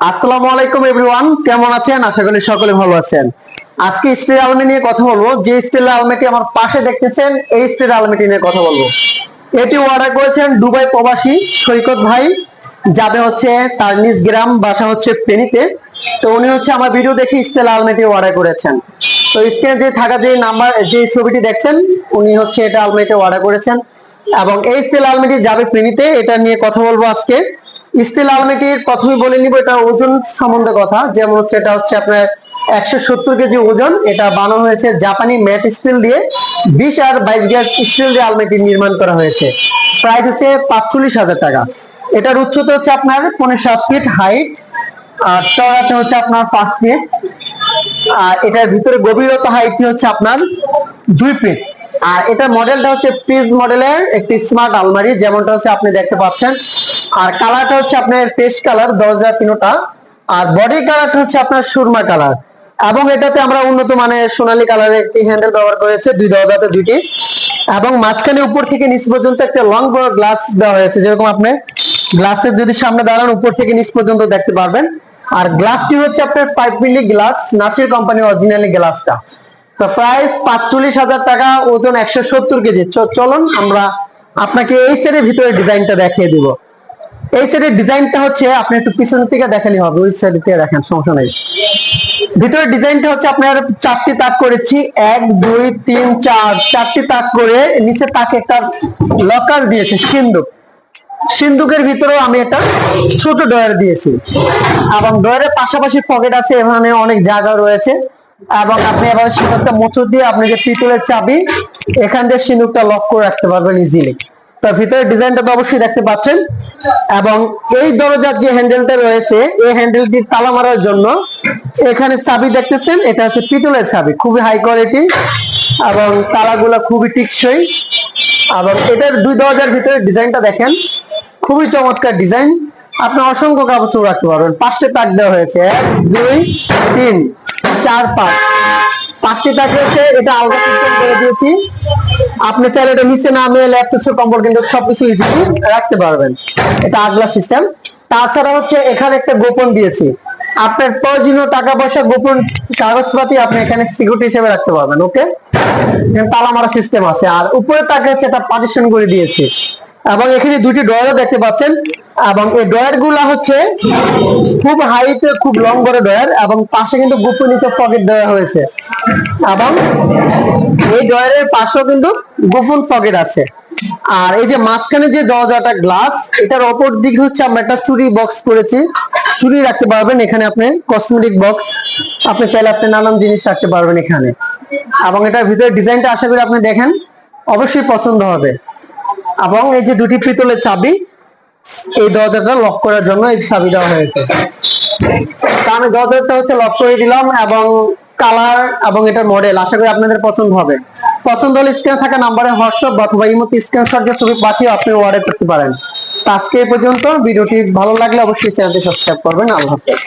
আসসালামু আলাইকুম এভরিওয়ান, কেমন আছেন? আশা করি সকলে ভালো আছেন। আজকে স্টিল আলমি নিয়ে কথা বলব। যে স্টিল আলমিটি আমার পাশে দেখতেছেন, এই স্টিল আলমিটি নিয়ে কথা বলব। এটি অর্ডার করেছেন দুবাই প্রবাসী সৈকত ভাই। যাবে হচ্ছে তার নিজ গ্রাম, বাসা হচ্ছে ফেনীতে। তো উনি হচ্ছে আমার ভিডিও দেখে স্টিল আলমিটি অর্ডার করেছেন। তো স্ক্রিনে যে থাকা যে নাম্বার, যে ছবিটি দেখছেন, উনি হচ্ছে এটা আলমিটি অর্ডার করেছেন। এবং এই স্টিল আলমিটি যাবে ফেনীতে, এটা নিয়ে কথা বলব আজকে। স্টিল আলমিটির প্রথমে বলে নিব, এটা ওজন সম্বন্ধে কথা। যেমন হচ্ছে, এটা হচ্ছে আপনার একশো সত্তর কেজি ওজন। এটা বানানো হয়েছে জাপানি ম্যাট স্টিল দিয়ে। বিশ আর বাইশ গ্যাস স্টিল দিয়ে আলমিটি নির্মাণ করা হয়েছে। প্রাইস হচ্ছে পাঁচচল্লিশ হাজার টাকা। এটার উচ্চতা হচ্ছে আপনার পনেরো সাত ফিট হাইট, আর চড়াতে হচ্ছে আপনার পাঁচ ফিট। আর এটার ভিতরে গভীরতা হাইটটি হচ্ছে আপনার দুই ফিট। আর এটা মডেলটা হচ্ছে পিস মডেলের একটি স্মার্ট আলমারি, যেমনটা হচ্ছে আপনি দেখতে পাচ্ছেন। আর কালারটা হচ্ছে আপনার ফেস কালার দরজা তিনোটা। আর বডি কালারটা হচ্ছে আপনার সুরমা কালার এবং এটাতে আমরা উন্নত মানের সোনালী কালারের একটি হ্যান্ডেল ব্যবহার করেছে, দুই দরজাতে দুইটি। এবং মাঝখানে উপর থেকে নিচ পর্যন্ত একটা লং বড় গ্লাস দেওয়া হয়েছে, যেরকম আপনি গ্লাসের যদি সামনে দাঁড়ান, উপর থেকে নিচ পর্যন্ত দেখতে পারবেন। আর গ্লাসটি হচ্ছে আপনার five milli glass Nasir company originally গ্লাসটা তো প্রাইস পাঁচচল্লিশ হাজার টাকা, ওজন একশো সত্তর কেজি। চলুন আমরা আপনাকে এই সেটের ভিতরে ডিজাইনটা দেখিয়ে দিব। এই সেটের ডিজাইনটা হচ্ছে আপনি একটু পিছন থেকে দেখালে হবে, ওই সাইড থেকে দেখেন, সমস্যা নাই। ভিতরের ডিজাইনটা হচ্ছে আপনার চারটি তাক করেছি, এক, দুই, তিন, চার, চারটি তাক করে নিচে তাকে একটা লকার দিয়েছে সিন্ধুক সিন্ধুকের ভিতরেও আমি একটা ছোট ডয়ার দিয়েছি। এবং ডয়ারের পাশাপাশি পকেট আছে, এখানে অনেক জায়গা রয়েছে। এবং আপনি এবার সিন্ধুকটা মোচড় দিয়ে আপনি যে পিতলের চাবি, এখান দিয়ে সিন্ধুকটা লক করে রাখতে পারবেন ইজিলি তো ভিতরে ডিজাইনটা তো অবশ্যই দেখতে পাচ্ছেন। এবং এই দরজার যে হ্যান্ডেলটা রয়েছে, এই হ্যান্ডেলটি তালা মারার জন্য এখানে চাবি দেখতেছেন, এটা হচ্ছে পিতলের চাবি, খুবই হাই কোয়ালিটি এবং তালাগুলো খুবই টিকসই। এবং এটার দুই দরজার ভিতরে ডিজাইনটা দেখেন, খুবই চমৎকার ডিজাইন। আপনি অসংখ্য কাপড় রাখতে পারবেন। পাঁচটা তাক দেওয়া হয়েছে, এক, দুই, তিন, চার, পাঁচ। পাঁচটি তাক রয়েছে, এটা আলাদা করে দিয়েছি। আপনি চাইলে এটা নিচে নামিয়ে ল্যাপটপের কম্পোর্ট কিন্তু সবকিছু ইজিলি রাখতে পারবেন। এটা আগলা সিস্টেম তাছাড়া হচ্ছে এখানে একটা গোপন দিয়েছি। আপনার প্রয়োজনীয় টাকা পয়সা গোপন কাগজপাতি আপনি এখানে সিকিউরিটি হিসেবে রাখতে পারবেন ওকে তালা মারা সিস্টেম আছে। আর উপরে তাকে হচ্ছে একটা পার্টিশন করে দিয়েছি। এবং এখানে দুটি ড্রয়ারও দেখতে পাচ্ছেন। এবং এই ড্রয়ারগুলা হচ্ছে খুব হাইটে খুব লং করে ড্রয়ার এবং পাশে কিন্তু গোপনীয় পকেট দেওয়া হয়েছে। এবং এই ড্রয়ারের পাশেও কিন্তু গোপন পকেট আছে। আর এই যে মাঝখানে যে দরজাটা গ্লাস, এটার অপর দিক হচ্ছে আমরা একটা চুরি বক্স করেছি। চুরি রাখতে পারবেন এখানে আপনি কসমেটিক বক্স আপনি চাইলে আপনি নানান জিনিস রাখতে পারবেন এখানে। এবং এটার ভিতরে ডিজাইনটা আশা করি আপনি দেখেন, অবশ্যই পছন্দ হবে। এবং এই যে দুটি পিতলের চাবি, এই দরজাটা লক করার জন্য এই চাবি দেওয়া হয়েছে। তা আমি দরজাটা হচ্ছে লক করে দিলাম এবং কালার এবং এটার মডেল, আশা করি আপনাদের পছন্দ হবে। পছন্দ হলে স্ক্রিনে থাকা নাম্বারে হোয়াটসঅ্যাপ অথবা ইমোতে স্ক্রিনশট দিয়ে ছবি পাঠিয়ে আপনি অর্ডার করতে পারেন। আজকে এই পর্যন্ত, ভিডিওটি ভালো লাগলে অবশ্যই চ্যানেলটি সাবস্ক্রাইব করবেন। আল্লাহ হাফেজ।